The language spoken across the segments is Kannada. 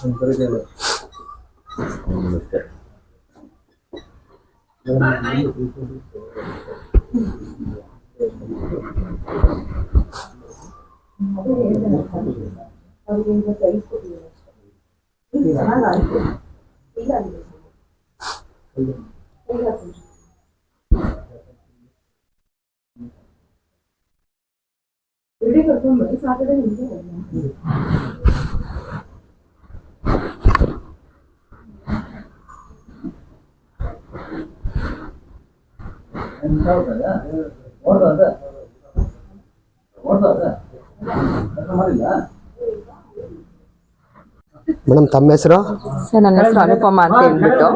ಆದ್ರೆ ಹದಿನೈದು ಹ್ಮ್, ಅಷ್ಟೇ ಮೇಡಮ್, ತಮ್ಮ ಹೆಸರು? ಸರ್, ನನ್ನ ಹೆಸರು ಅನುಪಮಾ ಅಂತ ಹೇಳ್ಬಿಟ್ಟು.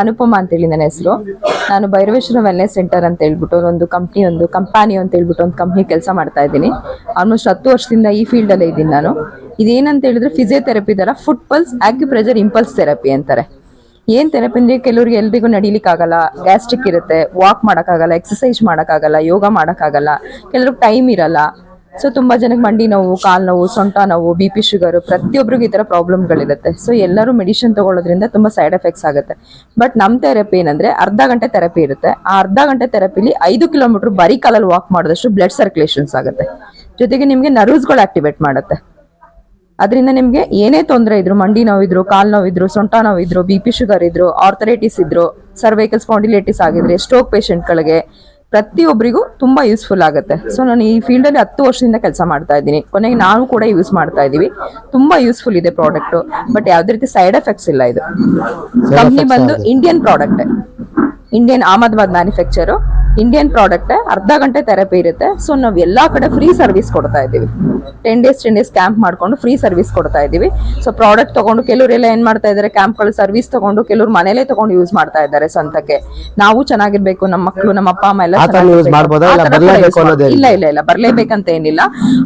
ಅನುಪಮ ಅಂತೇಳಿ ನನ್ನ ಹೆಸರು. ನಾನು ಭೈರವೇಶ್ವರ ವೆಲ್ನೆಸ್ ಸೆಂಟರ್ ಅಂತ ಹೇಳ್ಬಿಟ್ಟು ಒಂದು ಕಂಪ್ನಿ ಒಂದು ಕಂಪಾನಿ ಅಂತ ಹೇಳ್ಬಿಟ್ಟು ಒಂದು ಕಂಪ್ನಿ ಕೆಲಸ ಮಾಡ್ತಾ ಇದ್ದೀನಿ. ಆಲ್ಮೋಸ್ಟ್ ಹತ್ತು ವರ್ಷದಿಂದ ಈ ಫೀಲ್ಡಲ್ಲೇ ಇದ್ದೀನಿ ನಾನು. ಇದೇನಂತ ಹೇಳಿದ್ರೆ ಫಿಸಿಯೋಥೆರಪಿ ಥರ foot pulse acupressure impulse therapy ಅಂತಾರೆ. ಏನ್ ಥೆರಪಿ ಅಂದ್ರೆ ಕೆಲವ್ರಿಗೆ ಎಲ್ರಿಗೂ ನಡಿಲಿಕ್ಕಾಗಲ್ಲ ಗ್ಯಾಸ್ಟ್ರಿಕ್ ಇರುತ್ತೆ ವಾಕ್ ಮಾಡೋಕ್ಕಾಗಲ್ಲ ಎಕ್ಸಸೈಸ್ ಮಾಡೋಕ್ಕಾಗಲ್ಲ, ಯೋಗ ಮಾಡೋಕ್ಕಾಗಲ್ಲ ಕೆಲವ್ರಿಗೆ ಟೈಮ್ ಇರಲ್ಲ. ಸೊ ತುಂಬಾ ಜನಕ್ಕೆ ಮಂಡಿ ನೋವು, ಕಾಲ್ ನೋವು, ಸೊಂಟ ನೋವು ಬಿ ಪಿ ಶುಗರ್ ಪ್ರತಿಯೊಬ್ಬರಿಗೂ ಈ ತರ ಪ್ರಾಬ್ಲಮ್ಗಳಿರುತ್ತೆ ಸೊ ಎಲ್ಲರೂ ಮೆಡಿಷನ್ ತಗೊಳ್ಳೋದ್ರಿಂದ ತುಂಬಾ ಸೈಡ್ ಎಫೆಕ್ಟ್ಸ್ ಆಗುತ್ತೆ. ಬಟ್ ನಮ್ಮ ಥೆರಪಿ ಏನಂದ್ರೆ ಅರ್ಧ ಗಂಟೆ ಥೆರಪಿ ಇರುತ್ತೆ. ಆ ಅರ್ಧ ಗಂಟೆ ಥೆರಪಿಲಿ ಐದು ಕಿಲೋಮೀಟರ್ ಬರೀ ಕಾಲಲ್ಲಿ ವಾಕ್ ಮಾಡಿದಷ್ಟು ಬ್ಲಡ್ ಸರ್ಕ್ಯುಲೇಷನ್ಸ್ ಆಗುತ್ತೆ. ಜೊತೆಗೆ ನಿಮಗೆ ನರ್ವ್ಸ್ಗಳು ಆಕ್ಟಿವೇಟ್ ಮಾಡುತ್ತೆ. ಅದರಿಂದ ನಿಮಗೆ ಏನೇ ತೊಂದರೆ ಇದ್ರು ಮಂಡಿ ನೋವಿದ್ರು ಕಾಲ್ ನೋವಿದ್ರು ಸೊಂಟ ನೋವಿದ್ರು ಬಿ ಪಿ ಶುಗರ್ ಇದ್ರು ಆರ್ಥರೈಟಿಸ್ ಇದ್ರು ಸರ್ವೈಕಲ್ ಸ್ಪಾಂಡಿಲೈಟಿಸ್ ಆಗಿದ್ರೆ ಸ್ಟ್ರೋಕ್ ಪೇಷಂಟ್ಗಳಿಗೆ ಪ್ರತಿಯೊಬ್ಬರಿಗೂ ತುಂಬಾ ಯೂಸ್ಫುಲ್ ಆಗುತ್ತೆ. ಸೊ ನಾನು ಈ ಫೀಲ್ಡಲ್ಲಿ ಹತ್ತು ವರ್ಷದಿಂದ ಕೆಲಸ ಮಾಡ್ತಾ ಇದ್ದೀನಿ. ಕೊನೆಗೆ ನಾನು ಕೂಡ ಯೂಸ್ ಮಾಡ್ತಾ ಇದ್ದೀವಿ. ತುಂಬಾ ಯೂಸ್ಫುಲ್ ಇದೆ ಪ್ರಾಡಕ್ಟ್ ಬಟ್ ಯಾವುದೇ ರೀತಿ ಸೈಡ್ ಎಫೆಕ್ಟ್ಸ್ ಇಲ್ಲ ಇದು. ಕಂಪ್ನಿ ಬಂದು Indian product Indian Ahmedabad manufacture Indian product ಅರ್ಧ ಗಂಟೆ ಥೆರಪಿ ಇರುತ್ತೆ. ಸೊ ನಾವು ಎಲ್ಲಾ ಕಡೆ ಫ್ರೀ ಸರ್ವಿಸ್ ಕೊಡ್ತಾ ಇದ್ದೀವಿ. Ten days ten days camp ಮಾಡ್ಕೊಂಡು ಫ್ರೀ ಸರ್ವಿಸ್ ಕೊಡ್ತಾ ಇದ್ದೀವಿ. ಸೊ ಪ್ರಾಡಕ್ಟ್ ತೊಗೊಂಡು ಕೆಲವರೆಲ್ಲ ಏನು ಮಾಡ್ತಾ ಇದ್ದಾರೆ? ಕ್ಯಾಂಪ್ಗಳು ಸರ್ವಿಸ್ ತೊಗೊಂಡು ಕೆಲವರು ಮನೇಲೆ ತೊಗೊಂಡು ಯೂಸ್ ಮಾಡ್ತಾ ಇದ್ದಾರೆ ಸ್ವಂತಕ್ಕೆ ನಾವು ಚೆನ್ನಾಗಿರ್ಬೇಕು ನಮ್ಮ ಮಕ್ಕಳು ನಮ್ಮ ಅಪ್ಪ ಅಮ್ಮ ಎಲ್ಲ. ಇಲ್ಲ? ಇಲ್ಲ ಇಲ್ಲ. ಇಲ್ಲ ಬರ್ಲೇಬೇಕಂತ ಏನಿಲ್ಲ.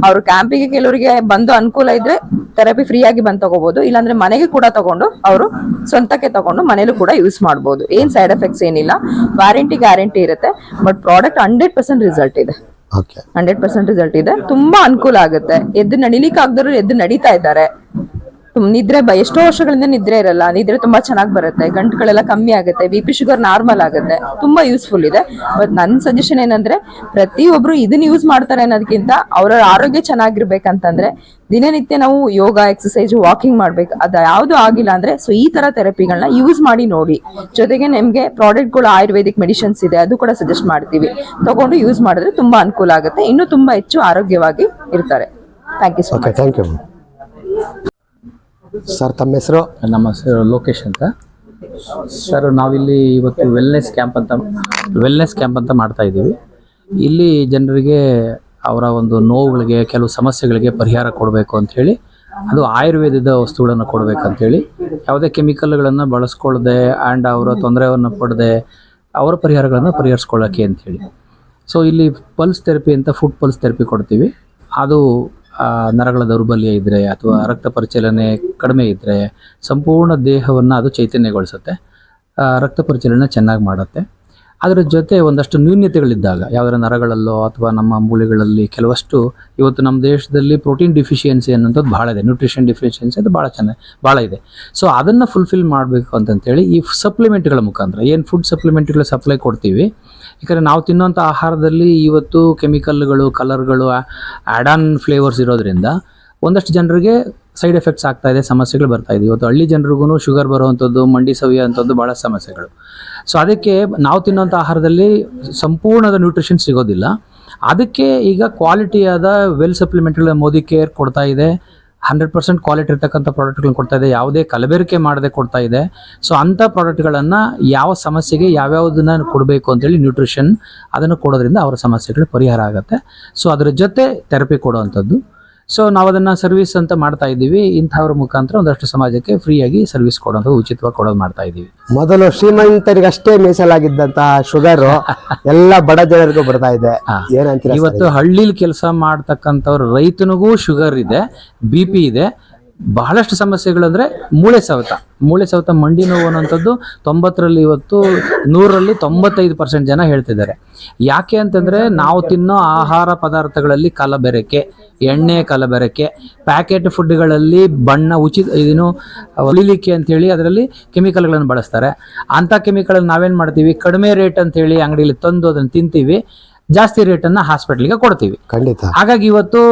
ಅವ್ರು ಕ್ಯಾಂಪಿಗೆ ಕೆಲವರಿಗೆ ಬಂದು ಅನುಕೂಲ ಇದ್ರೆ ಥೆರಪಿ ಫ್ರೀ ಆಗಿ ಬಂದು ತಗೋಬಹುದು ಇಲ್ಲಾಂದ್ರೆ ಮನೆಗೆ ಕೂಡ ತಗೊಂಡು ಅವರು ಸ್ವಂತಕ್ಕೆ ತಗೊಂಡು ಮನೇಲೂ ಕೂಡ ಯೂಸ್ ಮಾಡಬಹುದು ಏನ್ ಸೈಡ್ ಎಫೆಕ್ಟ್ಸ್ ಏನಿಲ್ಲ. ವಾರಂಟಿ ಗ್ಯಾರಂಟಿ ಇರುತ್ತೆ. But product hundred percent result ಇದೆ. ಹಂಡ್ರೆಡ್ ಪರ್ಸೆಂಟ್ ರಿಸಲ್ಟ್ ಇದೆ. ತುಂಬಾ ಅನುಕೂಲ ಆಗುತ್ತೆ. ಎದ್ದು ನಡಿಲಿಕ್ಕೆ ಆಗದ್ರು ಎದ್ದು ನಡೀತಾ ಇದ್ದಾರೆ. ನಿದ್ರೆ ಬ- ಎಷ್ಟೋ ವರ್ಷಗಳಿಂದ ನಿದ್ರೆ ಇರಲ್ಲ. ನಿದ್ರೆ ತುಂಬಾ ಚೆನ್ನಾಗಿ ಬರುತ್ತೆ. ಗಂಟುಗಳೆಲ್ಲ ಕಮ್ಮಿ ಆಗುತ್ತೆ. ಬಿ ಪಿ ಶುಗರ್ ನಾರ್ಮಲ್ ಆಗುತ್ತೆ. ತುಂಬಾ ಯೂಸ್ಫುಲ್ ಇದೆ. ಬಟ್ ನನ್ನ ಸಜೆಷನ್ ಏನಂದ್ರೆ ಪ್ರತಿಯೊಬ್ರು ಇದನ್ನ ಯೂಸ್ ಮಾಡ್ತಾರೆ ಅನ್ನೋದಕ್ಕಿಂತ ಅವರ ಆರೋಗ್ಯ ಚೆನ್ನಾಗಿರ್ಬೇಕಂತಂದ್ರೆ ದಿನನಿತ್ಯ ನಾವು ಯೋಗ ಎಕ್ಸಸೈಸ್ ವಾಕಿಂಗ್ ಮಾಡ್ಬೇಕು. ಅದು ಯಾವ್ದು ಆಗಿಲ್ಲ ಅಂದ್ರೆ ಸೊ ಈ ತರ ಥೆರಪಿಗಳನ್ನ ಯೂಸ್ ಮಾಡಿ ನೋಡಿ. ಜೊತೆಗೆ ನಿಮ್ಗೆ ಪ್ರಾಡಕ್ಟ್ಗಳು ಆಯುರ್ವೇದಿಕ್ ಮೆಡಿಸಿನ್ಸ್ ಇದೆ ಅದು ಕೂಡ ಸಜೆಸ್ಟ್ ಮಾಡ್ತೀವಿ. ತಗೊಂಡು ಯೂಸ್ ಮಾಡಿದ್ರೆ ತುಂಬಾ ಅನುಕೂಲ ಆಗುತ್ತೆ. ಇನ್ನೂ ತುಂಬಾ ಹೆಚ್ಚು ಆರೋಗ್ಯವಾಗಿ ಇರ್ತಾರೆ. Thank you so much thank you sir, ತಮ್ಮ ಹೆಸರು? ನಮ್ಮ ಹೆಸರು ಲೋಕೇಶ್ ಅಂತ. ಸರ್, ನಾವಿಲ್ಲಿ ಇವತ್ತು ವೆಲ್ನೆಸ್ ಕ್ಯಾಂಪ್ ಅಂತ ವೆಲ್ನೆಸ್ ಕ್ಯಾಂಪ್ ಅಂತ ಮಾಡ್ತಾ ಇದ್ದೀವಿ. ಇಲ್ಲಿ ಜನರಿಗೆ ಅವರ ಒಂದು ನೋವುಗಳಿಗೆ, ಕೆಲವು ಸಮಸ್ಯೆಗಳಿಗೆ ಪರಿಹಾರ ಕೊಡಬೇಕು ಅಂಥೇಳಿ ಅದು ಆಯುರ್ವೇದದ ವಸ್ತುಗಳನ್ನು ಕೊಡಬೇಕಂತೇಳಿ ಯಾವುದೇ ಕೆಮಿಕಲ್ಗಳನ್ನು ಬಳಸ್ಕೊಳ್ಳದೆ ಆ್ಯಂಡ್ ಅವರ ತೊಂದರೆಯನ್ನು ಪಡದೆ ಅವರ ಪರಿಹಾರಗಳನ್ನು ಪರಿಹರಿಸ್ಕೊಳ್ಳೋಕ್ಕೆ ಅಂಥೇಳಿ ಸೊ ಇಲ್ಲಿ ಪಲ್ಸ್ ಥೆರಪಿ ಅಂತ ಫುಡ್ ಪಲ್ಸ್ ಥೆರಪಿ ಕೊಡ್ತೀವಿ. ಅದು ನರಗಳ ದೌರ್ಬಲ್ಯ ಇದ್ದರೆ ಅಥವಾ ರಕ್ತ ಪರಿಚಲನೆ ಕಡಿಮೆ ಇದ್ದರೆ ಸಂಪೂರ್ಣ ದೇಹವನ್ನು ಅದು ಚೈತನ್ಯಗೊಳಿಸುತ್ತೆ. ರಕ್ತ ಪರಿಚಲನೆ ಚೆನ್ನಾಗಿ ಮಾಡುತ್ತೆ. ಅದರ ಜೊತೆ ಒಂದಷ್ಟು ನ್ಯೂನ್ಯತೆಗಳಿದ್ದಾಗ, ಯಾವ್ದಾರ ನರಗಳಲ್ಲೋ ಅಥವಾ ನಮ್ಮ ಮೂಳೆಗಳಲ್ಲಿ ಕೆಲವಷ್ಟು ಇವತ್ತು ನಮ್ಮ ದೇಶದಲ್ಲಿ ಪ್ರೋಟೀನ್ ಡಿಫಿಷಿಯನ್ಸಿ ಅನ್ನೋಂಥದ್ದು ಭಾಳ ಇದೆ. ನ್ಯೂಟ್ರಿಷನ್ ಡಿಫಿಷಿಯನ್ಸಿ ಅದು ಭಾಳ ಚೆನ್ನಾಗಿ ಭಾಳ ಇದೆ. ಸೊ ಅದನ್ನು ಫುಲ್ಫಿಲ್ ಮಾಡಬೇಕು ಅಂತಂತೇಳಿ ಈ ಸಪ್ಲಿಮೆಂಟ್ಗಳ ಮುಖಾಂತರ, ಏನು ಫುಡ್ ಸಪ್ಲಿಮೆಂಟ್ಗಳ ಸಪ್ಲೈ ಕೊಡ್ತೀವಿ ಯಾಕಂದರೆ ನಾವು ತಿನ್ನೋಂಥ ಆಹಾರದಲ್ಲಿ ಇವತ್ತು ಕೆಮಿಕಲ್ಗಳು, ಕಲರ್ಗಳು ಆ್ಯಡ್ ಆನ್ ಫ್ಲೇವರ್ಸ್ ಇರೋದ್ರಿಂದ ಒಂದಷ್ಟು ಜನರಿಗೆ ಸೈಡ್ ಎಫೆಕ್ಟ್ಸ್ ಆಗ್ತಾ ಇದೆ, ಸಮಸ್ಯೆಗಳು ಬರ್ತಾ ಇದೆ. ಇವತ್ತು ಹಳ್ಳಿ ಜನರಿಗೂ ಶುಗರ್ ಬರುವಂಥದ್ದು, ಮಂಡಿ ಸವಿಯುವಂಥದ್ದು ಭಾಳ ಸಮಸ್ಯೆಗಳು. ಸೊ ಅದಕ್ಕೆ ನಾವು ತಿನ್ನೋಂಥ ಆಹಾರದಲ್ಲಿ ಸಂಪೂರ್ಣದ ನ್ಯೂಟ್ರಿಷನ್ ಸಿಗೋದಿಲ್ಲ. ಅದಕ್ಕೆ ಈಗ ಕ್ವಾಲಿಟಿಯಾದ ವೆಲ್ ಸಪ್ಲಿಮೆಂಟ್ಗಳ ಮೋದಿ ಕೇರ್ ಕೊಡ್ತಾ ಇದೆ. ಹಂಡ್ರೆಡ್ ಪರ್ಸೆಂಟ್ ಕ್ವಾಲಿಟಿ ಇರ್ತಕ್ಕಂಥ ಪ್ರಾಡಕ್ಟ್ಗಳನ್ನ ಕೊಡ್ತಾ ಇದೆ. ಯಾವುದೇ ಕಲಬೆರಕೆ ಮಾಡದೆ ಕೊಡ್ತಾ ಇದೆ. ಸೊ ಅಂಥ ಪ್ರಾಡಕ್ಟ್ಗಳನ್ನು ಯಾವ ಸಮಸ್ಯೆಗೆ ಯಾವ್ಯಾವುದನ್ನ ಕೊಡಬೇಕು ಅಂತೇಳಿ ನ್ಯೂಟ್ರಿಷನ್ ಅದನ್ನು ಕೊಡೋದ್ರಿಂದ ಅವರ ಸಮಸ್ಯೆಗಳು ಪರಿಹಾರ ಆಗುತ್ತೆ. ಸೊ ಅದರ ಜೊತೆ ಥೆರಪಿ ಕೊಡುವಂಥದ್ದು. ಸೊ ನಾವು ಅದನ್ನ ಸರ್ವಿಸ್ ಅಂತ ಮಾಡ್ತಾ ಇದ್ದೀವಿ. ಇಂಥವ್ರ ಮುಖಾಂತರ ಒಂದಷ್ಟು ಸಮಾಜಕ್ಕೆ ಫ್ರೀಯಾಗಿ ಸರ್ವಿಸ್ ಕೊಡೋದು ಉಚಿತವಾಗಿ ಕೊಡೋದು ಮಾಡ್ತಾ ಇದ್ದೀವಿ. ಮೊದಲು ಶ್ರೀಮಂತರಿಗಷ್ಟೇ ಮೀಸಲಾಗಿದ್ದಂತಹ ಶುಗರ್ ಎಲ್ಲ ಬಡ ಜನರಿಗೂ ಬರ್ತಾ ಇದೆ. ಇವತ್ತು ಹಳ್ಳಿಲಿ ಕೆಲಸ ಮಾಡ್ತಕ್ಕಂಥವ್ರ ರೈತನಿಗೂ ಶುಗರ್ ಇದೆ ಬಿ ಪಿ ಇದೆ. ಬಹಳಷ್ಟು ಸಮಸ್ಯೆಗಳು ಅಂದ್ರೆ ಮೂಳೆ ಸವೆತ. ಮೂಳೆ ಸವೆತ ಮಂಡಿ ನೋವು ಅನ್ನೋಂಥದ್ದು ತೊಂಬತ್ತರಲ್ಲಿ ಇವತ್ತು ನೂರರಲ್ಲಿ ತೊಂಬತ್ತೈದು ಪರ್ಸೆಂಟ್ ಜನ ಹೇಳ್ತಿದ್ದಾರೆ. ಯಾಕೆ ಅಂತಂದರೆ ನಾವು ತಿನ್ನೋ ಆಹಾರ ಪದಾರ್ಥಗಳಲ್ಲಿ ಕಲಬೆರಕೆ ಎಣ್ಣೆ ಕಲಬೆರಕೆ ಪ್ಯಾಕೆಟ್ ಫುಡ್ಗಳಲ್ಲಿ ಬಣ್ಣ ಉಚಿತ ಇದನ್ನು ಹೊಲಿಲಿಕ್ಕೆ ಅಂತೇಳಿ ಅದರಲ್ಲಿ ಕೆಮಿಕಲ್ಗಳನ್ನು ಬಳಸ್ತಾರೆ. ಅಂಥ ಕೆಮಿಕಲ್ ನಾವೇನು ಮಾಡ್ತೀವಿ? ಕಡಿಮೆ ರೇಟ್ ಅಂತೇಳಿ ಅಂಗಡಿಯಲ್ಲಿ ತಂದು ಅದನ್ನು ತಿಂತೀವಿ. ಜಾಸ್ತಿ ರೇಟನ್ನು ಹಾಸ್ಪಿಟ್ಲಿಗೆ ಕೊಡ್ತೀವಿ. ಖಂಡಿತ. ಹಾಗಾಗಿ ಇವತ್ತು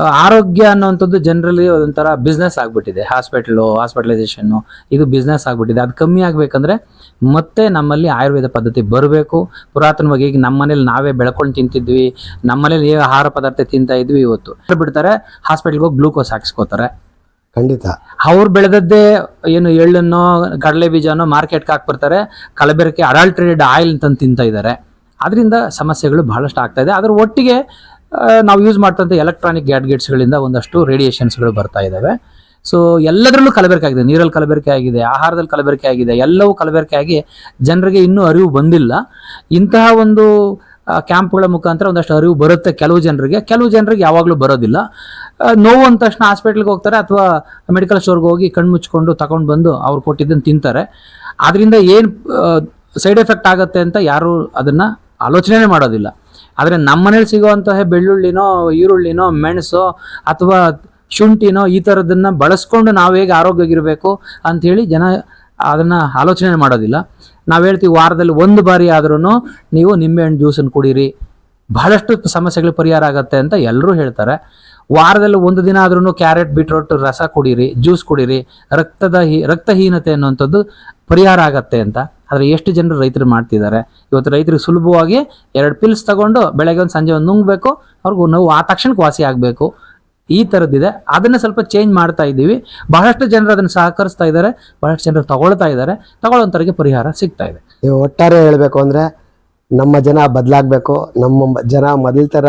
ಆರೋಗ್ಯ ಅನ್ನುವಂಥದ್ದು ಜನರಲಿ ಒಂಥರ ಬಿಸ್ನೆಸ್ ಆಗ್ಬಿಟ್ಟಿದೆ. ಹಾಸ್ಪಿಟ್ಲು ಹಾಸ್ಪಿಟಲೈಸೇಷನ್ನು ಇದು ಬಿಸ್ನೆಸ್ ಆಗ್ಬಿಟ್ಟಿದೆ. ಅದು ಕಮ್ಮಿ ಆಗಬೇಕಂದ್ರೆ ಮತ್ತೆ ನಮ್ಮಲ್ಲಿ ಆಯುರ್ವೇದ ಪದ್ಧತಿ ಬರಬೇಕು. ಪುರಾತನವಾಗಿ ಈಗ ನಮ್ಮ ಮನೇಲಿ ನಾವೇ ಬೆಳ್ಕೊಂಡು ತಿಂತಿದ್ವಿ. ನಮ್ಮನೇಲಿ ಆಹಾರ ಪದಾರ್ಥ ತಿಂತಾ ಇದ್ವಿ ಇವತ್ತು. ಬಿಡ್ತಾರೆ ಹಾಸ್ಪಿಟ್ಲ್ಗೆ ಹೋಗಿ ಗ್ಲೂಕೋಸ್ ಹಾಕ್ಸ್ಕೋತಾರೆ. ಖಂಡಿತ. ಅವ್ರು ಬೆಳೆದದ್ದೇ ಏನು ಎಳ್ಳನ್ನೋ ಕಡಲೆ ಬೀಜನೋ ಮಾರ್ಕೆಟ್ಗೆ ಹಾಕ್ಬಿಡ್ತಾರೆ ಕಲಬೆರಕೆ ಅಡಲ್ಟ್ರೇಟೆಡ್ ಆಯಿಲ್ ಅಂತ ತಿಂತಾ ಇದ್ದಾರೆ. ಅದರಿಂದ ಸಮಸ್ಯೆಗಳು ಬಹಳಷ್ಟು ಆಗ್ತಾ ಇದೆ. ಅದರ ಒಟ್ಟಿಗೆ ನಾವು ಯೂಸ್ ಮಾಡ್ತಂಥ ಎಲೆಕ್ಟ್ರಾನಿಕ್ ಗ್ಯಾಡ್ಗೆಟ್ಸ್ಗಳಿಂದ ಒಂದಷ್ಟು ರೇಡಿಯೇಷನ್ಸ್ಗಳು ಬರ್ತಾ ಇದ್ದಾವೆ ಸೊ ಎಲ್ಲದರಲ್ಲೂ ಕಲಬೆರಕೆ ಆಗಿದೆ. ನೀರಲ್ಲಿ ಕಲಬೆರಕೆ ಆಗಿದೆ, ಆಹಾರದಲ್ಲಿ ಕಲಬೆರಕೆ ಆಗಿದೆ, ಎಲ್ಲವೂ ಕಲಬೆರಕೆ ಆಗಿ ಜನರಿಗೆ ಇನ್ನೂ ಅರಿವು ಬಂದಿಲ್ಲ. ಇಂತಹ ಒಂದು ಕ್ಯಾಂಪ್ಗಳ ಮುಖಾಂತರ ಒಂದಷ್ಟು ಅರಿವು ಬರುತ್ತೆ ಕೆಲವು ಜನರಿಗೆ. ಕೆಲವು ಜನರಿಗೆ ಯಾವಾಗಲೂ ಬರೋದಿಲ್ಲ. ನೋವು ಅಂದ ತಕ್ಷಣ ಹಾಸ್ಪಿಟ್ಲಿಗೆ ಹೋಗ್ತಾರೆ ಅಥವಾ ಮೆಡಿಕಲ್ ಸ್ಟೋರ್ಗೆ ಹೋಗಿ ಕಣ್ಣು ಮುಚ್ಕೊಂಡು ತಗೊಂಡು ಬಂದು ಅವ್ರು ಕೊಟ್ಟಿದ್ದನ್ನು ತಿಂತಾರೆ. ಅದರಿಂದ ಏನು ಸೈಡ್ ಎಫೆಕ್ಟ್ ಆಗುತ್ತೆ ಅಂತ ಯಾರೂ ಅದನ್ನು ಆಲೋಚನೆ ಮಾಡೋದಿಲ್ಲ. ಆದರೆ ನಮ್ಮ ಮನೇಲಿ ಸಿಗುವಂತಹ ಬೆಳ್ಳುಳ್ಳಿನೋ, ಈರುಳ್ಳಿನೋ, ಮೆಣಸು ಅಥವಾ ಶುಂಠಿನೋ ಈ ಥರದನ್ನು ಬಳಸ್ಕೊಂಡು ನಾವು ಹೇಗೆ ಆರೋಗ್ಯವಾಗಿರಬೇಕು ಅಂಥೇಳಿ ಜನ ಅದನ್ನು ಆಲೋಚನೆ ಮಾಡೋದಿಲ್ಲ. ನಾವು ಹೇಳ್ತೀವಿ ವಾರದಲ್ಲಿ ಒಂದು ಬಾರಿ ಆದ್ರೂ ನೀವು ನಿಂಬೆಹಣ್ಣು ಜ್ಯೂಸನ್ನು ಕುಡೀರಿ. ಬಹಳಷ್ಟು ಸಮಸ್ಯೆಗಳು ಪರಿಹಾರ ಆಗುತ್ತೆ ಅಂತ ಎಲ್ಲರೂ ಹೇಳ್ತಾರೆ. ವಾರದಲ್ಲಿ ಒಂದು ದಿನ ಆದ್ರೂ ಕ್ಯಾರೆಟ್, ಬೀಟ್ರೋಟ್, ರಸ ಕುಡೀರಿ, ಜ್ಯೂಸ್ ಕುಡೀರಿ, ರಕ್ತದ ಹೀ, ರಕ್ತಹೀನತೆ ಅನ್ನುವಂಥದ್ದು ಪರಿಹಾರ ಆಗತ್ತೆ ಅಂತ. ಆದರೆ ಎಷ್ಟು ಜನರು ರೈತರು ಮಾಡ್ತಿದ್ದಾರೆ? ಇವತ್ತು ರೈತರಿಗೆ ಸುಲಭವಾಗಿ ಎರಡು ಪಿಲ್ಸ್ ತಗೊಂಡು ಬೆಳಗ್ಗೆ ಒಂದು ಸಂಜೆ ಒಂದು ನುಂಗಬೇಕು ಅವ್ರಿಗೂ ನೋವು ಆ ತಕ್ಷಣಕ್ಕೆ ವಾಸಿ ಆಗಬೇಕು. ಈ ಥರದ್ದಿದೆ ಅದನ್ನು ಸ್ವಲ್ಪ ಚೇಂಜ್ ಮಾಡ್ತಾ ಇದ್ದೀವಿ. ಬಹಳಷ್ಟು ಜನರು ಅದನ್ನು ಸಹಕರಿಸ್ತಾ ಇದ್ದಾರೆ. ಬಹಳಷ್ಟು ಜನರು ತಗೊಳ್ತಾ ಇದ್ದಾರೆ. ತಗೊಳ್ಳೋಂಥವ್ರಿಗೆ ಪರಿಹಾರ ಸಿಗ್ತಾ ಇದೆ. ನೀವು ಒಟ್ಟಾರೆ ಹೇಳಬೇಕು ಅಂದರೆ ನಮ್ಮ ಜನ ಬದಲಾಗಬೇಕು. ನಮ್ಮ ಜನ ಮೊದಲ ಥರ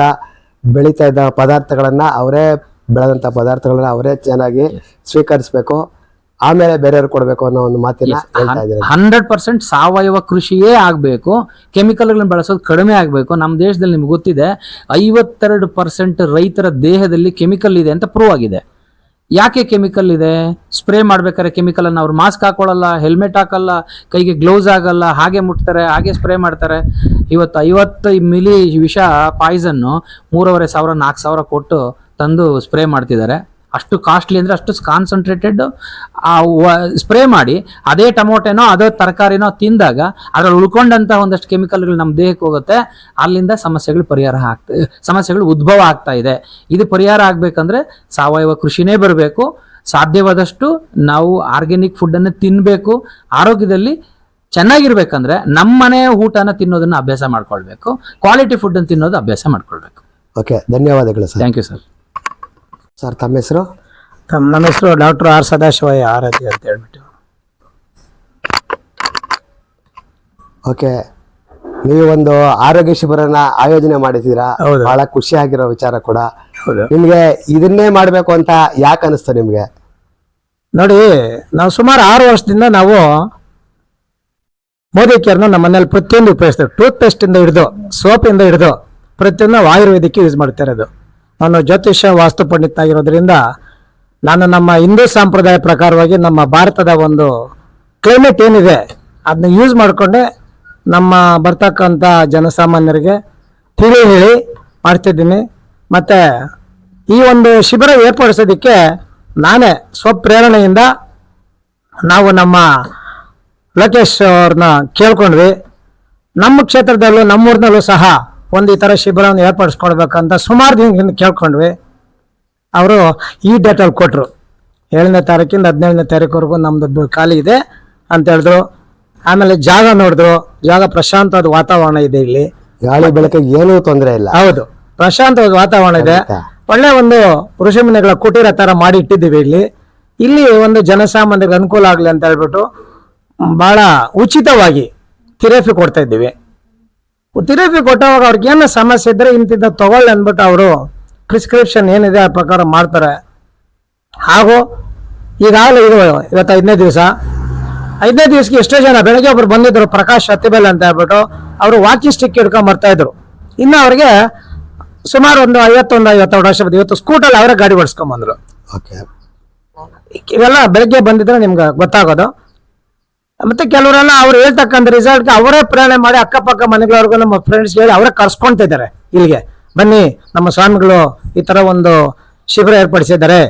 ಬೆಳೀತಾ ಇದ್ದ ಪದಾರ್ಥಗಳನ್ನು ಅವರೇ ಬೆಳೆದಂಥ ಪದಾರ್ಥಗಳನ್ನ ಅವರೇ ಚೆನ್ನಾಗಿ ಸ್ವೀಕರಿಸಬೇಕು. ಆಮೇಲೆ ಬೇರೆಯವ್ರು ಕೊಡಬೇಕು ಅನ್ನೋ ಒಂದು ಮಾತಿನ ಹೇಳ್ತಾ ಇದ್ದಾರೆ. ಹಂಡ್ರೆಡ್ ಪರ್ಸೆಂಟ್ ಸಾವಯವ ಕೃಷಿಯೇ ಆಗಬೇಕು. ಕೆಮಿಕಲ್ಗಳನ್ನ ಬಳಸೋದು ಕಡಿಮೆ ಆಗಬೇಕು. ನಮ್ಮ ದೇಶದಲ್ಲಿ ನಿಮ್ಗೆ ಗೊತ್ತಿದೆ ಐವತ್ತೆರಡು ಪರ್ಸೆಂಟ್ ರೈತರ ದೇಹದಲ್ಲಿ ಕೆಮಿಕಲ್ ಇದೆ ಅಂತ ಪ್ರೂವ್ ಆಗಿದೆ. ಯಾಕೆ ಕೆಮಿಕಲ್ ಇದೆ? ಸ್ಪ್ರೇ ಮಾಡ್ಬೇಕಾದ್ರೆ ಕೆಮಿಕಲ್ ಅನ್ನು ಅವ್ರು ಮಾಸ್ಕ್ ಹಾಕೊಳ್ಳಲ್ಲ ಹೆಲ್ಮೆಟ್ ಹಾಕಲ್ಲ ಕೈಗೆ ಗ್ಲೌಸ್ ಆಗಲ್ಲ ಹಾಗೆ ಮುಟ್ತಾರೆ ಹಾಗೆ ಸ್ಪ್ರೇ ಮಾಡ್ತಾರೆ. ಇವತ್ತು ಐವತ್ತು ಮಿಲಿ ವಿಷ ಪಾಯ್ಸನ್ನು ಮೂರುವರೆ ಸಾವಿರ ನಾಲ್ಕು ಸಾವಿರ ಕೊಟ್ಟು ತಂದು ಸ್ಪ್ರೇ ಮಾಡ್ತಿದ್ದಾರೆ. ಅಷ್ಟು ಕಾಸ್ಟ್ಲಿ ಅಂದರೆ ಅಷ್ಟು ಕಾನ್ಸಂಟ್ರೇಟೆಡ್ ಸ್ಪ್ರೇ ಮಾಡಿ ಅದೇ ಟೊಮೊಟೆನೋ ಅದೇ ತರಕಾರಿನೋ ತಿಂದಾಗ ಅದರಲ್ಲಿ ಉಳ್ಕೊಂಡಂಥ ಒಂದಷ್ಟು ಕೆಮಿಕಲ್ಗಳು ನಮ್ಮ ದೇಹಕ್ಕೆ ಹೋಗುತ್ತೆ. ಅಲ್ಲಿಂದ ಸಮಸ್ಯೆಗಳು ಪರಿಹಾರ ಆಗ್ತಾ ಸಮಸ್ಯೆಗಳು ಉದ್ಭವ ಆಗ್ತಾ ಇದೆ. ಇದು ಪರಿಹಾರ ಆಗಬೇಕಂದ್ರೆ ಸಾವಯವ ಕೃಷಿನೇ ಬರಬೇಕು. ಸಾಧ್ಯವಾದಷ್ಟು ನಾವು ಆರ್ಗ್ಯಾನಿಕ್ ಫುಡ್ಡನ್ನು ತಿನ್ನಬೇಕು ಆರೋಗ್ಯದಲ್ಲಿ ಚೆನ್ನಾಗಿರ್ಬೇಕಂದ್ರೆ ನಮ್ಮ ಮನೆ ಊಟನ ತಿನ್ನೋದನ್ನು ಅಭ್ಯಾಸ ಮಾಡ್ಕೊಳ್ಬೇಕು. ಕ್ವಾಲಿಟಿ ಫುಡ್ಡನ್ನು ತಿನ್ನೋದು ಅಭ್ಯಾಸ ಮಾಡ್ಕೊಳ್ಬೇಕು. ಓಕೆ ಧನ್ಯವಾದಗಳು sir. Thank you sir sir ತಮ್ಮ ಹೆಸರು? ತಮ್ಮ ನಮ್ಮ ಹೆಸರು ಡಾಕ್ಟರ್ ಆರ್ ಸದಾಶಿವಯ್ಯ ಆರತಿ ಅಂತ ಹೇಳ್ಬಿಟ್ಟು. ಓಕೆ ನೀವು ಒಂದು ಆರೋಗ್ಯ ಶಿಬಿರನ ಆಯೋಜನೆ ಮಾಡಿದ್ದೀರಾ? ಹೌದು. ಬಹಳ ಖುಷಿ ಆಗಿರೋ ವಿಚಾರ ಕೂಡ. ಹೌದು. ನಿಮ್ಗೆ ಇದನ್ನೇ ಮಾಡಬೇಕು ಅಂತ ಯಾಕೆ ಅನಿಸ್ತು ನಿಮ್ಗೆ? ನೋಡಿ ನಾವು ಸುಮಾರು ಆರು ವರ್ಷದಿಂದ ನಾವು ಮೋದಿ ಕೇರ್ನ ನಮ್ಮ ಮನೇಲಿ ಪ್ರತಿಯೊಂದು ಉಪಯೋಗಿಸ್ತೇವೆ. ಟೂತ್ ಪೇಸ್ಟಿಂದ ಇಂದ ಹಿಡಿದು ಸೋಪಿಂದ ಇಂದ ಹಿಡಿದು ಪ್ರತಿಯೊಂದು ನಾವು ಆಯುರ್ವೇದಕ್ಕೆ ಯೂಸ್ ಮಾಡ್ತಾ ಇರೋದು. ನಾನು ಜ್ಯೋತಿಷ್ಯ ವಾಸ್ತು ಪಂಡಿತ ಆಗಿರೋದ್ರಿಂದ ನಾನು ನಮ್ಮ ಹಿಂದೂ ಸಂಪ್ರದಾಯ ಪ್ರಕಾರವಾಗಿ ನಮ್ಮ ಭಾರತದ ಒಂದು ಕ್ಲೈಮೇಟ್ ಏನಿದೆ ಅದನ್ನ ಯೂಸ್ ಮಾಡಿಕೊಂಡೆ ನಮ್ಮ ಬರ್ತಕ್ಕಂಥ ಜನಸಾಮಾನ್ಯರಿಗೆ ತಿಳಿ ಹೇಳಿ ಮಾಡ್ತಿದ್ದೀನಿ. ಮತ್ತು ಈ ಒಂದು ಶಿಬಿರ ಏರ್ಪಡಿಸೋದಕ್ಕೆ ನಾನೇ ಸ್ವಪ್ರೇರಣೆಯಿಂದ ನಾವು ನಮ್ಮ ಲೋಕೇಶ್ ಅವ್ರನ್ನ ಕೇಳ್ಕೊಂಡ್ವಿ. ನಮ್ಮ ಕ್ಷೇತ್ರದಲ್ಲೂ ನಮ್ಮೂರಿನಲ್ಲೂ ಸಹ ಒಂದು ಈ ಥರ ಶಿಬಿರವನ್ನು ಏರ್ಪಡಿಸ್ಕೊಳ್ಬೇಕಂತ ಸುಮಾರು ದಿನದಿಂದ ಕೇಳ್ಕೊಂಡ್ವಿ. ಅವರು ಈ ಡೇಟಲ್ಲಿ ಕೊಟ್ಟರು ಏಳನೇ ತಾರೀಕಿಂದ ಹದಿನೇಳನೇ ತಾರೀಕುವರೆಗೂ ನಮ್ಮದು ಖಾಲಿ ಇದೆ ಅಂತ ಹೇಳಿದ್ರು. ಆಮೇಲೆ ಜಾಗ ನೋಡಿದ್ರು. ಜಾಗ ಪ್ರಶಾಂತವಾದ ವಾತಾವರಣ ಇದೆ ಇಲ್ಲಿ. ಗಾಳಿ ಬೆಳಕಿಗೆ ಏನೂ ತೊಂದರೆ ಇಲ್ಲ. ಹೌದು. ಪ್ರಶಾಂತವಾದ ವಾತಾವರಣ ಇದೆ. ಒಳ್ಳೆ ಒಂದು ಋಷಿಮುನಿಗಳ ಕುಟೀರ ತರ ಮಾಡಿ ಇಟ್ಟಿದ್ದೀವಿ ಇಲ್ಲಿ. ಇಲ್ಲಿ ಒಂದು ಜನಸಾಮಾನ್ಯರಿಗೆ ಅನುಕೂಲ ಆಗಲಿ ಅಂತ ಹೇಳ್ಬಿಟ್ಟು ಬಹಳ ಉಚಿತವಾಗಿ ತಿರೇಫಿ ಕೊಡ್ತಾ ಇದ್ದೀವಿ. ಥೆರಪಿ ಕೊಟ್ಟವಾಗ ಅವ್ರಿಗೆ ಏನೋ ಸಮಸ್ಯೆ ಇದ್ರೆ ಇಂತಿದ್ದ ತಗೊಳ್ಳಿ ಅಂದ್ಬಿಟ್ಟು ಅವರು ಪ್ರಿಸ್ಕ್ರಿಪ್ಷನ್ ಏನಿದೆ ಆ ಪ್ರಕಾರ ಮಾಡ್ತಾರೆ. ಹಾಗೂ ಈಗಾಗಲೇ ಇದು ಇವತ್ತು ಐದನೇ ದಿವಸ. ಐದನೇ ದಿವಸಕ್ಕೆ ಎಷ್ಟೋ ಜನ ಬೆಳಗ್ಗೆ ಒಬ್ರು ಬಂದಿದ್ರು ಪ್ರಕಾಶ್ ಅತ್ತಿಬೆಲ್ ಅಂತ ಹೇಳ್ಬಿಟ್ಟು ಅವರು ವಾಕಿ ಸ್ಟಿಕ್ ಹಿಡ್ಕೊಂಡ್ ಬರ್ತಾ ಇದ್ರು. ಇನ್ನು ಅವ್ರಿಗೆ ಸುಮಾರು ಒಂದು ಐವತ್ತೊಂದು ಐವತ್ತೆರಡು ವರ್ಷ ಬಂದು ಇವತ್ತು ಸ್ಕೂಟಲ್ಲಿ ಅವರೇ ಗಾಡಿ ಓಡಿಸ್ಕೊಂಡ್ ಬಂದ್ರು. ಓಕೆ ಇವೆಲ್ಲ ಬೆಳಗ್ಗೆ ಬಂದಿದ್ರೆ ನಿಮ್ಗೆ ಗೊತ್ತಾಗೋದು. ಮತ್ತೆ ಕೆಲವರೆಲ್ಲ ಅವ್ರು ಹೇಳ್ತಕ್ಕಂಥ ರಿಸಲ್ಟ್ ಅವರೇ ಪ್ರೇರಣೆ ಮಾಡಿ ಅಕ್ಕಪಕ್ಕ ಮನೆಗಳವ್ರಿಗೂ ನಮ್ಮ ಫ್ರೆಂಡ್ಸ್ ಹೇಳಿ ಅವರೇ ಕರ್ಸ್ಕೊಂತಿದ್ದಾರೆ ಇಲ್ಲಿಗೆ. ಬನ್ನಿ, ನಮ್ಮ ಸ್ವಾಮಿಗಳು ಈ ಥರ ಒಂದು ಶಿಬಿರ ಏರ್ಪಡಿಸಿದ್ದಾರೆ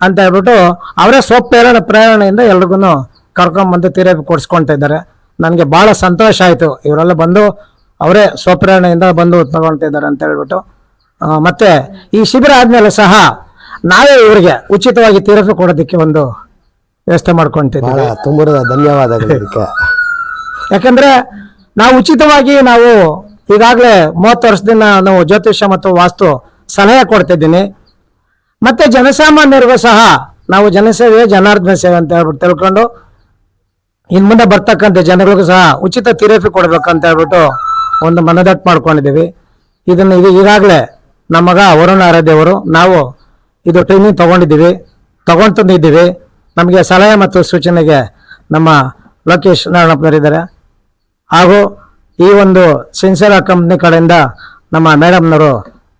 ಅಂತ ಹೇಳ್ಬಿಟ್ಟು ಅವರೇ ಸ್ವಪ್ರೇರಣ ಪ್ರೇರಣೆಯಿಂದ ಎಲ್ರಿಗೂ ಕರ್ಕೊಂಬಂದು ತೀರೇಪಿ ಕೊಡಿಸ್ಕೊಳ್ತಾ ನನಗೆ ಬಹಳ ಸಂತೋಷ ಆಯಿತು. ಇವರೆಲ್ಲ ಬಂದು ಅವರೇ ಸ್ವಪ್ರೇರಣೆಯಿಂದ ಬಂದು ತಗೊಳ್ತಾ ಇದ್ದಾರೆ ಅಂತ ಹೇಳ್ಬಿಟ್ಟು. ಮತ್ತೆ ಈ ಶಿಬಿರ ಆದಮೇಲೆ ಸಹ ನಾವೇ ಇವರಿಗೆ ಉಚಿತವಾಗಿ ತೀರಪಿ ಕೊಡೋದಕ್ಕೆ ಒಂದು ವ್ಯವಸ್ಥೆ ಮಾಡ್ಕೊಂತಿದ್ದೀವಿ ತುಂಬಾ ಧನ್ಯವಾದಗಳು ಇದಕ್ಕೆ. ಯಾಕಂದ್ರೆ ನಾವು ಉಚಿತವಾಗಿ ನಾವು ಈಗಾಗಲೇ ಮೂವತ್ತು ವರ್ಷದಿಂದ ನಾವು ಜ್ಯೋತಿಷ್ಯ ಮತ್ತು ವಾಸ್ತು ಸಲಹೆ ಕೊಡ್ತಿದ್ದೀನಿ. ಮತ್ತೆ ಜನಸಾಮಾನ್ಯರಿಗೂ ಸಹ ನಾವು ಜನಸೇವೆ ಜನಾರ್ದನ ಸೇವೆ ಅಂತ ಹೇಳ್ಬಿಟ್ಟು ತಿಳ್ಕೊಂಡು ಇನ್ ಮುಂದೆ ಬರ್ತಕ್ಕಂಥ ಜನಗಳಿಗೂ ಸಹ ಉಚಿತ ಥೆರಪಿ ಕೊಡ್ಬೇಕಂತ ಹೇಳ್ಬಿಟ್ಟು ಒಂದು ಮನದಟ್ಟು ಮಾಡ್ಕೊಂಡಿದ್ದೀವಿ. ಇದನ್ನು ಇದು ಈಗಾಗಲೇ ನಮ್ಮಗ ಮಗ ವರುಣ ಆರಾಧ್ಯವರು ನಾವು ಇದು ಟ್ರೈನಿಂಗ್ ತಗೊಂಡಿದ್ದೀವಿ. ತಗೊಂಡ್ ತಂದಿದ್ದೀವಿ. ನಮಗೆ ಸಲಹೆ ಮತ್ತು ಸೂಚನೆಗೆ ನಮ್ಮ ಲೋಕೇಶ್ ನಾರಾಯಣಪ್ಪನವರಿದ್ದಾರೆ. ಹಾಗೂ ಈ ಒಂದು ಸಿನ್ಸೆರ ಕಂಪ್ನಿ ಕಡೆಯಿಂದ ನಮ್ಮ ಮೇಡಮ್ನವರು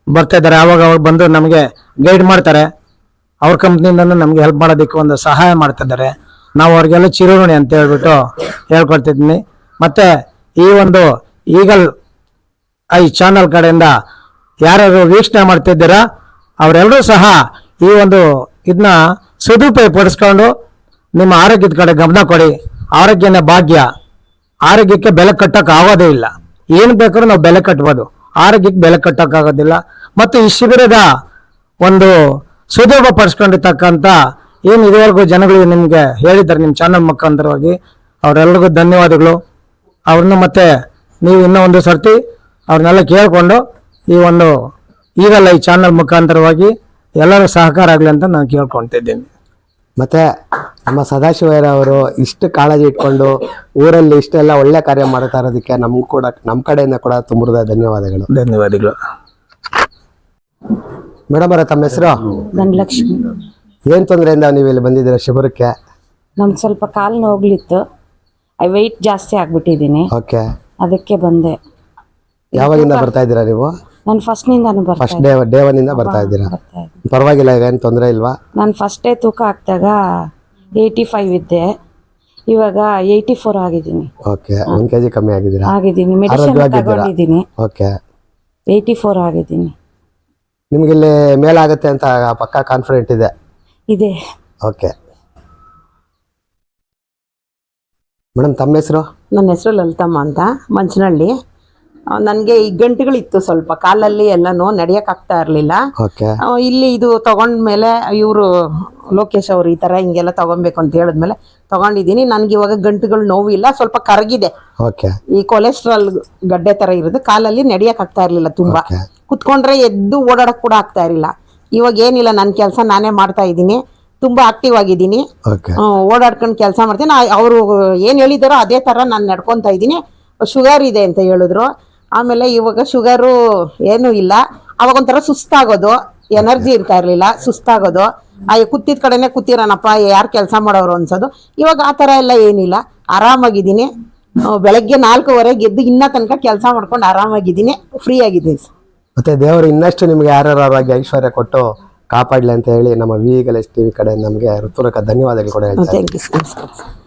ಬರ್ತಾ ಇದ್ದಾರೆ. ಅವಾಗ ಅವಾಗ ಬಂದು ನಮಗೆ ಗೈಡ್ ಮಾಡ್ತಾರೆ. ಅವ್ರ ಕಂಪ್ನಿಯಿಂದನೂ ನಮಗೆ ಹೆಲ್ಪ್ ಮಾಡೋದಕ್ಕೆ ಒಂದು ಸಹಾಯ ಮಾಡ್ತಿದ್ದಾರೆ ನಾವು ಅವ್ರಿಗೆಲ್ಲ ಚಿರೋಣಿ ಅಂತ ಹೇಳ್ಬಿಟ್ಟು ಹೇಳ್ಕೊಡ್ತಿದ್ದೀನಿ. ಮತ್ತು ಈ ಒಂದು ಈಗಲ್ ಐ ಚಾನಲ್ ಕಡೆಯಿಂದ ಯಾರ್ಯಾರು ವೀಕ್ಷಣೆ ಮಾಡ್ತಿದ್ದೀರಾ, ಅವರೆಲ್ಲರೂ ಸಹ ಈ ಒಂದು ಇದನ್ನ ಸದುಪಯೋಗ ಪಡಿಸ್ಕೊಂಡು ನಿಮ್ಮ ಆರೋಗ್ಯದ ಕಡೆ ಗಮನ ಕೊಡಿ. ಆರೋಗ್ಯನೇ ಭಾಗ್ಯ ಆರೋಗ್ಯಕ್ಕೆ ಬೆಲೆ ಕಟ್ಟಕ್ಕೆ ಆಗೋದೇ ಇಲ್ಲ. ಏನು ಬೇಕಾದ್ರೂ ನಾವು ಬೆಲೆ ಕಟ್ಬೋದು. ಆರೋಗ್ಯಕ್ಕೆ ಬೆಲೆ ಕಟ್ಟೋಕ್ಕಾಗೋದಿಲ್ಲ ಮತ್ತು ಈ ಶಿಬಿರದ ಒಂದು ಸುಲಭ ಪಡಿಸ್ಕೊಂಡಿರ್ತಕ್ಕಂಥ ಏನು ಇದುವರೆಗೂ ಜನಗಳು ನಿಮಗೆ ಹೇಳಿದ್ದಾರೆ, ನಿಮ್ಮ ಚಾನಲ್ ಮುಖಾಂತರವಾಗಿ ಅವರೆಲ್ಲರಿಗೂ ಧನ್ಯವಾದಗಳು. ಅವ್ರನ್ನ ಮತ್ತೆ ನೀವು ಇನ್ನೂ ಒಂದು ಸರ್ತಿ ಅವ್ರನ್ನೆಲ್ಲ ಕೇಳಿಕೊಂಡು ಈ ಒಂದು ಈಗಲ್ಲ ಈ ಚಾನಲ್ ಮುಖಾಂತರವಾಗಿ ಎಲ್ಲರೂ ಸಹಕಾರ ಆಗಲಿ ಅಂತ ನಾನು ಕೇಳ್ಕೊಳ್ತಿದ್ದೀನಿ ಮತ್ತೆ ನಮ್ಮ ಸದಾಶಿವರವರು ಅವರು ಇಷ್ಟು ಕಾಳಜಿ ಇಟ್ಕೊಂಡು ಊರಲ್ಲಿ ಇಷ್ಟೆಲ್ಲ ಒಳ್ಳೆ ಕಾರ್ಯ ಮಾಡ್ತಾ ಇರೋದಕ್ಕೆ ನಮ್ಗೆ ಕೂಡ ನಮ್ಮ ಕಡೆಯಿಂದ ಕೂಡ ತುಂಬ ಧನ್ಯವಾದಗಳು. ಧನ್ಯವಾದಗಳು. ಮೇಡಮ್ ಅವರ ತಮ್ಮ ಹೆಸರು? ಧನಲಕ್ಷ್ಮಿ. ಏನು ತೊಂದರೆಯಿಂದ ನೀವು ಇಲ್ಲಿ ಬಂದಿದ್ದೀರ ಶಿಬಿರಕ್ಕೆ? ನಮ್ಗೆ ಸ್ವಲ್ಪ ಕಾಲು ನೋಗ್ಲಿತ್ತು ವೆಯ್ಟ್ ಜಾಸ್ತಿ ಆಗ್ಬಿಟ್ಟಿದ್ದೀನಿ. ಓಕೆ ಅದಕ್ಕೆ ಬಂದೆ. ಯಾವಾಗಿಂದ ಬರ್ತಾ ಇದ್ದೀರಾ ನೀವು? ನಾನು ಫಸ್ಟ್ನಿಂದಾನು ಬರ್ತಾ ಫಸ್ಟ್ ಡೇ ಡೇ ಇಂದ ಬರ್ತಾ ಇದ್ದೀರಾ? ಬರ್ತಾ ಇದ್ದೀನಿ. ಪರವಾಗಿಲ್ಲ ಏನು ತೊಂದರೆ ಇಲ್ವಾ? ನಾನು ಫಸ್ಟ್ ಡೇ ತೂಕ ಹಾಕ್ದಾಗ ಏಯ್ಟಿ ಫೈವ್ ಇದ್ದೆ. ಇವಾಗ ಏಯ್ಟಿ ಫೋರ್ ಆಗಿದ್ದೀನಿ ಓಕೆ ಒಂದ್ ಕೆಜಿ ಕಮ್ಮಿ ಆಗಿದ್ದೀರಾ? ಆಗಿದ್ದೀನಿ. ಮೆಡಿಸಿನ್ ಆರೋಗ್ಯವಾಗಿದ್ದೀರಾ? ತಗೊಂಡಿದ್ದೀನಿ. ಓಕೆ ಏಯ್ಟಿ ಫೋರ್ ಆಗಿದ್ದೀನಿ. ನಿಮ್ಗೆ ಇಲ್ಲಿ ಮೇಲಾಗುತ್ತೆ ಅಂತ ಪಕ್ಕಾ ಕಾನ್ಫಿಡೆಂಟ್ ಇದೆ? ಇದೆ. ಓಕೆ ಮೇಡಮ್ ತಮ್ಮ ಹೆಸರು? ನನ್ನ ಹೆಸರು ಲಲಿತಮ್ಮ ಅಂತ ಮಂಚನಹಳ್ಳಿ ನನಗೆ ಈ ಗಂಟುಗಳಿತ್ತು ಸ್ವಲ್ಪ. ಕಾಲಲ್ಲಿ ಎಲ್ಲನೂ ನಡೆಯೋಕ್ಕಾಗ್ತಾ ಇರಲಿಲ್ಲ. ಇರ್ಲಿಲ್ಲ ಇಲ್ಲಿ ಇದು ತಗೊಂಡ್ಮೇಲೆ ಇವರು ಲೋಕೇಶ್ ಅವರು ಈ ತರ ಹಿಂಗೆಲ್ಲ ತಗೊಬೇಕು ಅಂತ ಹೇಳಿದ್ಮೇಲೆ ತಗೊಂಡಿದ್ದೀನಿ. ನನಗೆ ಇವಾಗ ಗಂಟುಗಳು ನೋವಿಲ್ಲ ಸ್ವಲ್ಪ ಕರಗಿದೆ. ಈ ಕೊಲೆಸ್ಟ್ರಾಲ್ ಗಡ್ಡೆ ತರ ಇರೋದು. ಕಾಲಲ್ಲಿ ನಡೆಯೋಕ್ಕಾಗ್ತಾ ಇರಲಿಲ್ಲ ಇರ್ಲಿಲ್ಲ ತುಂಬಾ ಕುತ್ಕೊಂಡ್ರೆ ಎದ್ದು ಓಡಾಡಕ್ ಕೂಡ ಆಗ್ತಾ ಇರಲಿಲ್ಲ. ಇವಾಗ ಏನಿಲ್ಲ ನನ್ನ ಕೆಲಸ ನಾನೇ ಮಾಡ್ತಾ ಇದ್ದೀನಿ. ತುಂಬಾ ಆಕ್ಟಿವ್ ಆಗಿದ್ದೀನಿ. ಓಡಾಡ್ಕೊಂಡು ಕೆಲಸ ಮಾಡ್ತೀನಿ. ಅವರು ಏನು ಹೇಳಿದಾರೋ ಅದೇ ತರ ನಾನು ನಡ್ಕೊತಾ ಇದ್ದೀನಿ. ಶುಗರ್ ಇದೆ ಅಂತ ಹೇಳಿದ್ರು. ಆಮೇಲೆ ಇವಾಗ ಶುಗರು ಏನು ಇಲ್ಲ. ಅವಾಗ ಒಂಥರ ಸುಸ್ತಾಗೋದು. ಎನರ್ಜಿ ಇರ್ತಾ ಇರಲಿಲ್ಲ ಸುಸ್ತಾಗೋದು. ಅಯ್ಯೋ ಕೂತಿದ ಕಡೆನೆ ಕೂತಿರೋಣಪ್ಪ ಯಾರು ಕೆಲಸ ಮಾಡೋರು ಅನ್ಸೋದು. ಇವಾಗ ಆ ಥರ ಎಲ್ಲ ಏನಿಲ್ಲ. ಆರಾಮಾಗಿದ್ದೀನಿ. ಬೆಳಗ್ಗೆ ನಾಲ್ಕೂವರೆಗೆ ಗೆದ್ದು ಇನ್ನ ತನಕ ಕೆಲಸ ಮಾಡ್ಕೊಂಡು ಆರಾಮಾಗಿದ್ದೀನಿ. ಫ್ರೀ ಆಗಿದ್ದೀನಿ ಸರ್. ಮತ್ತೆ ದೇವರು ಇನ್ನಷ್ಟು ನಿಮ್ಗೆ ಯಾರ್ಯಾರ ಆರೋಗ್ಯ ಐಶ್ವರ್ಯ ಕೊಟ್ಟು ಕಾಪಾಡ್ಲಿ ಅಂತ ಹೇಳಿ ನಮ್ಮ ವಿ ಟಿ ಟಿವಿ ಕಡೆ ನಮಗೆ ಋತುರಕ ಧನ್ಯವಾದಗಳು ಕೂಡ ಹೇಳ್ತಾರೆ ನಮಸ್ಕಾರ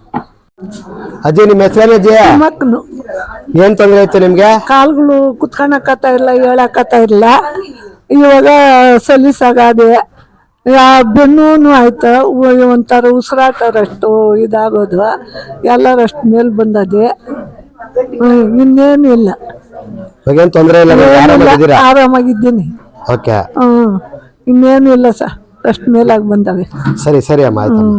ಅಜ್ಜಿ ನಿಮ್ಮ ಹೆಸರೇನು ಅಜ್ಜಿ? ಮಕ್ಕಳು. ಏನ್ ತೊಂದರೆ ಆಯ್ತು ನಿಮ್ಗೆ? ಕಾಲುಗಳು ಕುತ್ಕೊಳಕತ್ತ ಇಲ್ಲ ಹೇಳಕತ್ತ ಇಲ್ಲ. ಇವಾಗ ಸಲೀಸಾಗದೆ. ಬೆನ್ನು ಆಯ್ತು. ಒಂಥರ ಉಸಿರಾಟರಷ್ಟು ಇದಾಗೋದು. ಎಲ್ಲರಷ್ಟು ಮೇಲೆ ಬಂದದೆ. ಇನ್ನೇನು ಇಲ್ಲ. ತೊಂದರೆ ಇಲ್ಲ ನೀವು ಆರಾಮಾಗಿದ್ದೀರಾ? ಆರಾಮಾಗಿದ್ದೀನಿ. ಓಕೆ. ಹ್ಮ್ ಇನ್ನೇನು ಇಲ್ಲ ಸರ್. ಅಷ್ಟು ಮೇಲಾಗಿ ಬಂದವೆ. ಸರಿ ಸರಿ ಅಮ್ಮ ಆಯ್ತಮ್ಮ.